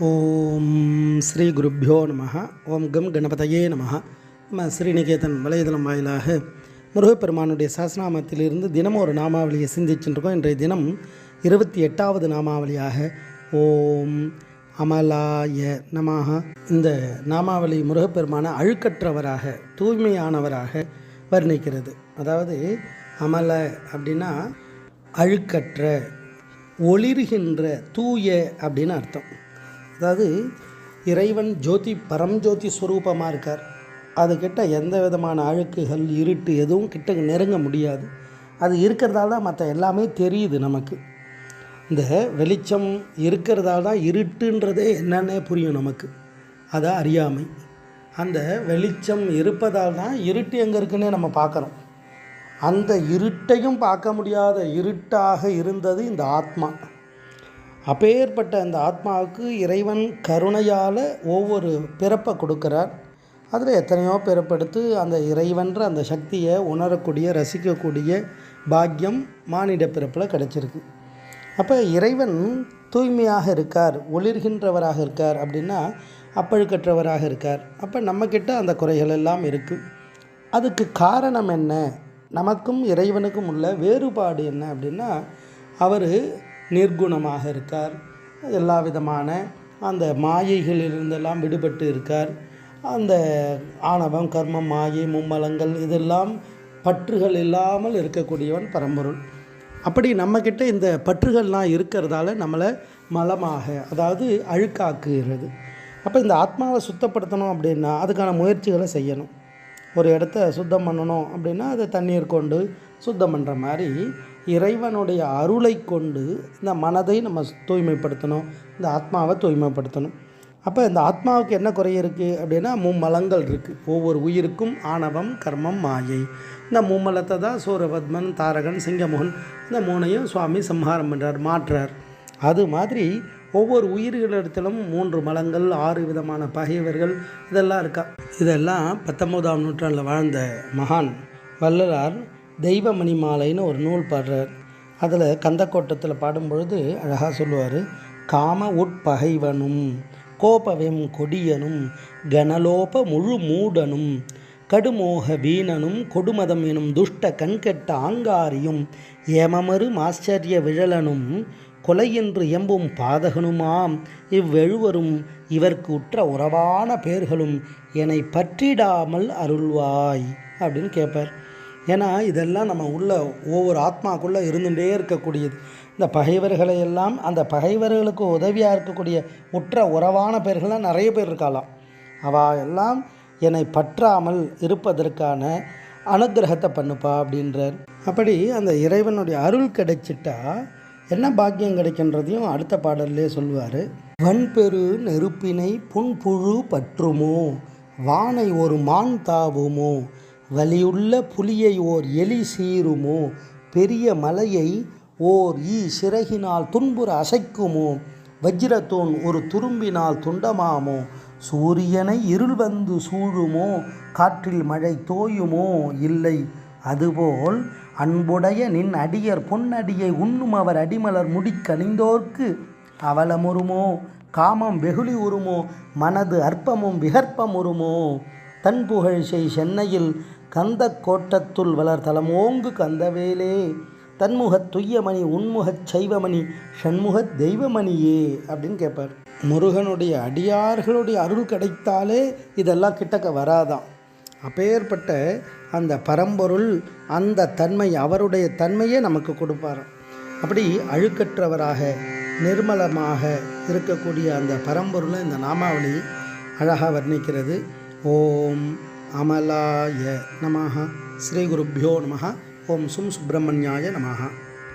ஓம் ஸ்ரீ குருப்பியோ நம. ஓம் கம் கணபதையே நம. நம்ம ஸ்ரீநிகேதன் வலைதளம் வாயிலாக முருகப்பெருமானுடைய சாசனாமத்திலிருந்து தினமும் ஒரு நாமாவளியை சிந்திச்சுருக்கோம் இன்றைய தினம் இருபத்தி எட்டாவது நாமாவளியாக ஓம் அமலாய நமாக இந்த நாமாவளி முருகப்பெருமான அழுக்கற்றவராக தூய்மையானவராக வர்ணிக்கிறது. அதாவது அமல அப்படின்னா அழுக்கற்ற ஒளிர்கின்ற தூய அப்படின்னு அர்த்தம். அதாவது இறைவன் ஜோதி பரம்ஜோதி ஸ்வரூபமாக இருக்கார். அதுக்கிட்ட எந்த விதமான அழுக்குகள் இருட்டு எதுவும் கிட்ட நெருங்க முடியாது. அது இருக்கிறதால தான் மற்ற எல்லாமே தெரியுது நமக்கு. இந்த வெளிச்சம் இருக்கிறதால தான் இருட்டுன்றதே என்னன்னே புரியும் நமக்கு. அதான் அறியாமை. அந்த வெளிச்சம் இருப்பதால் தான் இருட்டு எங்கே இருக்குன்னே நம்ம பார்க்குறோம். அந்த இருட்டையும் பார்க்க முடியாத இருட்டாக இருந்தது இந்த ஆத்மா. அப்பேற்பட்ட அந்த ஆத்மாவுக்கு இறைவன் கருணையால் ஒவ்வொரு பிறப்பை கொடுக்குறார். அதில் எத்தனையோ பிறப்படுத்து அந்த இறைவன்ற அந்த சக்தியை உணரக்கூடிய ரசிக்கக்கூடிய பாக்கியம் மானிட பிறப்பில் கிடச்சிருக்கு. அப்போ இறைவன் தூய்மையாக இருக்கார் ஒளிர்கின்றவராக இருக்கார் அப்படின்னா அப்பழுக்கற்றவராக இருக்கார். அப்போ நம்மக்கிட்ட அந்த குறைகள் எல்லாம் இருக்குது அதுக்கு காரணம் என்ன? நமக்கும் இறைவனுக்கும் உள்ள வேறுபாடு என்ன அப்படின்னா அவர் நிர்குணமாக இருக்கார். எல்லா விதமான அந்த மாயைகளிலிருந்தெல்லாம் விடுபட்டு இருக்கார். அந்த ஆணவம் கர்மம் மாயை மும்மலங்கள் இதெல்லாம் பற்றுகள் இல்லாமல் இருக்கக்கூடியவன் பரம்பொருள். அப்படி நம்மக்கிட்ட இந்த பற்றுகள்லாம் இருக்கிறதால நம்மளை மலமாக அதாவது அழுக்காக்குகிறது. அப்போ இந்த ஆத்மாவை சுத்தப்படுத்தணும் அப்படின்னா அதுக்கான முயற்சிகளை செய்யணும். ஒரு இடத்த சுத்தம் பண்ணணும் அப்படின்னா அதை தண்ணீர் கொண்டு சுத்தம் பண்ணுற மாதிரி இறைவனுடைய அருளை கொண்டு இந்த மனதை நம்ம தூய்மைப்படுத்தணும் இந்த ஆத்மாவை தூய்மைப்படுத்தணும். அப்போ இந்த ஆத்மாவுக்கு என்ன குறை இருக்குது அப்படின்னா மும்மலங்கள் இருக்குது ஒவ்வொரு உயிருக்கும் ஆணவம் கர்மம் மாயை. இந்த மும்மலத்தை தான் சூரபத்மன் தாரகன் சிங்கமோகன் இந்த மூணையும் சுவாமி சம்ஹாரம் பண்ணுறார் மாற்றார் அது மாதிரி ஒவ்வொரு உயிர்களிடத்திலும் மூன்று மலங்கள் ஆறு விதமான பகைவர்கள் இதெல்லாம் இருக்கா? இதெல்லாம் பத்தொம்போதாம் நூற்றாண்டில் வாழ்ந்த மகான் வள்ளலார் தெய்வமணி மாலைன்னு ஒரு நூல் பாடுறார். அதில் கந்தக்கோட்டத்தில் பாடும்பொழுது அழகாக சொல்லுவார் காம உட்பகைவனும் கோபவெம் கொடியனும் கனலோப முழு மூடனும் கடுமோக வீணனும் கொடுமதம் எனும் துஷ்ட கண்கெட்ட ஆங்காரியும் ஏமமறு ஆச்சரிய விழலனும் கொலையென்று எம்பும் பாதகனுமாம் இவ்வெழுவரும் இவர்க்கு உற்ற உறவான பேர்களும் என்னை பற்றிடாமல் அருள்வாய் அப்படின்னு கேட்பார் ஏன்னா இதெல்லாம் நம்ம உள்ள ஒவ்வொரு ஆத்மாக்குள்ளே இருந்துகிட்டே இருக்கக்கூடியது. இந்த பகைவர்களை எல்லாம் அந்த பகைவர்களுக்கு உதவியாக இருக்கக்கூடிய உற்ற உறவான பேர்கள்லாம் நிறைய பேர் இருக்காளாம். அவா எல்லாம் என்னை பற்றாமல் இருப்பதற்கான அனுகிரகத்தை பண்ணுப்பா அப்படின்றார். அப்படி அந்த இறைவனுடைய அருள் கிடைச்சிட்டா என்ன பாக்கியம் கிடைக்கின்றதையும் அடுத்த பாடல்லே சொல்லுவார். வன்பெரு நெருப்பினை புன்புழு பற்றுமோ வானை ஒரு மான் தாவுமோ வலியுள்ள புலியை ஓர் எலி சீருமோ பெரிய மலையை ஓர் ஈ சிறகினால் துன்புற அசைக்குமோ? வஜ்ரத்தோன் ஒரு துரும்பினால் துண்டமாமோ? சூரியனை இருள் வந்து சூழுமோ? காற்றில் மழை தோயுமோ? இல்லை அதுபோல் அன்புடைய நின் அடியர் பொன்னடியை உண்ணும் அவர் அடிமலர் முடிக்கணிந்தோர்க்கு அவலமுறுமோ? காமம் வெகுளி உருமோ மனது அற்பமும் விகற்பம் உருமோ தன் புகழ் செய் சென்னையில் கந்த கோட்டத்துள் வளர் கந்தவேலே. தன்முகத் துய்யமணி உன்முகச் சைவமணி ஷண்முகத் தெய்வமணியே அப்படின்னு கேட்பார் முருகனுடைய அடியார்களுடைய அருள் கிடைத்தாலே இதெல்லாம் கிட்டக்க வராதாம். அப்பேற்பட்ட அந்த பரம்பொருள் அந்த தன்மை அவருடைய தன்மையே நமக்கு கொடுப்பார். அப்படி அழுக்கற்றவராக நிர்மலமாக இருக்கக்கூடிய அந்த பரம்பொருளை இந்த நாமாவளி அழகாக வர்ணிக்கிறது. ஓம் அமலாய நமஹ. ஸ்ரீ குருப்பியோ நமஹா. ஓம் சும் சுப்பிரமணியாய நமஹ